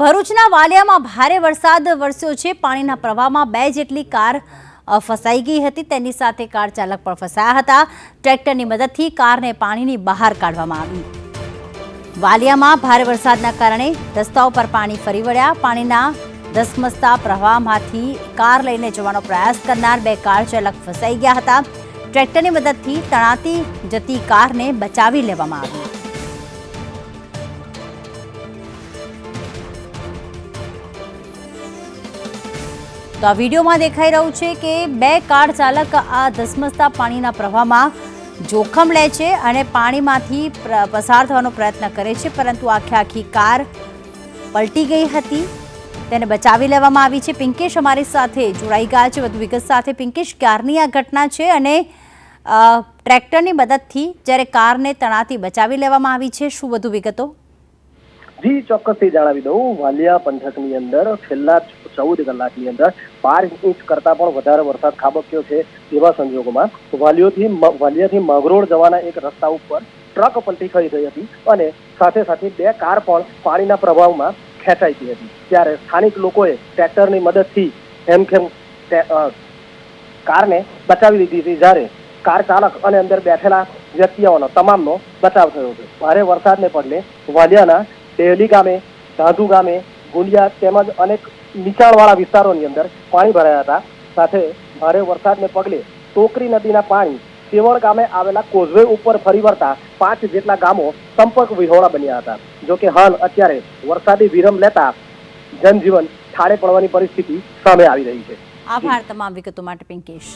ભરૂચના વાલિયામાં ભારે વરસાદ વરસ્યો છે. પાણીના પ્રવાહમાં બે જેટલી કાર ફસાઈ ગઈ હતી. તેની સાથે કાર ચાલક પણ ફસાયા હતા. ટ્રેક્ટરની મદદથી કારને પાણીની બહાર કાઢવામાં આવી. વાલિયામાં ભારે વરસાદના કારણે રસ્તાઓ પર પાણી ફરી વળ્યા. પાણીના ધસમસતા પ્રવાહમાંથી કાર લઈને જવાનો પ્રયાસ કરનાર બે કાર ચાલક ફસાઈ ગયા હતા. ટ્રેક્ટરની મદદથી તણાતી જતી કારને બચાવી લેવામાં આવી. તો આ વિડીયોમાં દેખાઈ રહ્યું છે કે બે કાર ચાલક આ ધસમસતા પાણીના પ્રવાહમાં જોખમ લે છે અને પાણીમાંથી પસાર થવાનો પ્રયત્ન કરે છે, પરંતુ આખે આખી કાર પલટી ગઈ હતી. તેને બચાવી લેવામાં આવી છે. પિંકેશ અમારી સાથે જોડાઈ ગયા છે. વધુ વિગત સાથે પિંકેશ, ક્યારની આ ઘટના છે અને ટ્રેક્ટરની મદદથી જ્યારે કારને તણાથી બચાવી લેવામાં આવી છે? શું વધુ વિગતો? જી ચોક્કસથી જણાવી દઉં. વાલિયા પંથકની અંદર છેલ્લા ચૌદ કલાકની અંદર બાર ઇંચ કરતા પણ વધારે વરસાદ ખાબક્યો છે એવા સંજોગોમાં વાલિયોથી મ- વાલિયાથી મગરોળ જવાના એક રસ્તા ઉપર ટ્રક પલટી થઈ ગઈ હતી અને સાથે સાથે બે કાર પણ પાણીના પ્રભાવમાં ખેંચાઈ ગઈ હતી. ત્યારે સ્થાનિક લોકોએ ટ્રેક્ટરની મદદથી હેમખેમ કારને બચાવી લીધી હતી. જ્યારે કાર ચાલક અને અંદર બેઠેલા વ્યક્તિઓનો, તમામનો બચાવ થયો છે. ભારે વરસાદને પગલે વાલિયાના ડેહલી ગામે, ધાધુ ગામે, ગુંડિયા તેમજ અનેક નીચાણવાળા વિસ્તારોની અંદર પાણી ભરાયા હતા. સાથે ભારે વરસાદને પગલે ટોકરી નદીના પાણી સેવણ ગામે આવેલા કોઝવે ઉપર ફરી વળતા પાંચ જેટલા ગામો સંપર્ક વિહોણા બન્યા હતા. જો કે હાલ અત્યારે વરસાદી વિરમ લેતા જનજીવન ઠાળે પડવાની પરિસ્થિતિ સામે આવી રહી છે. આભાર તમામ વિગતો માટે પિંકેશ.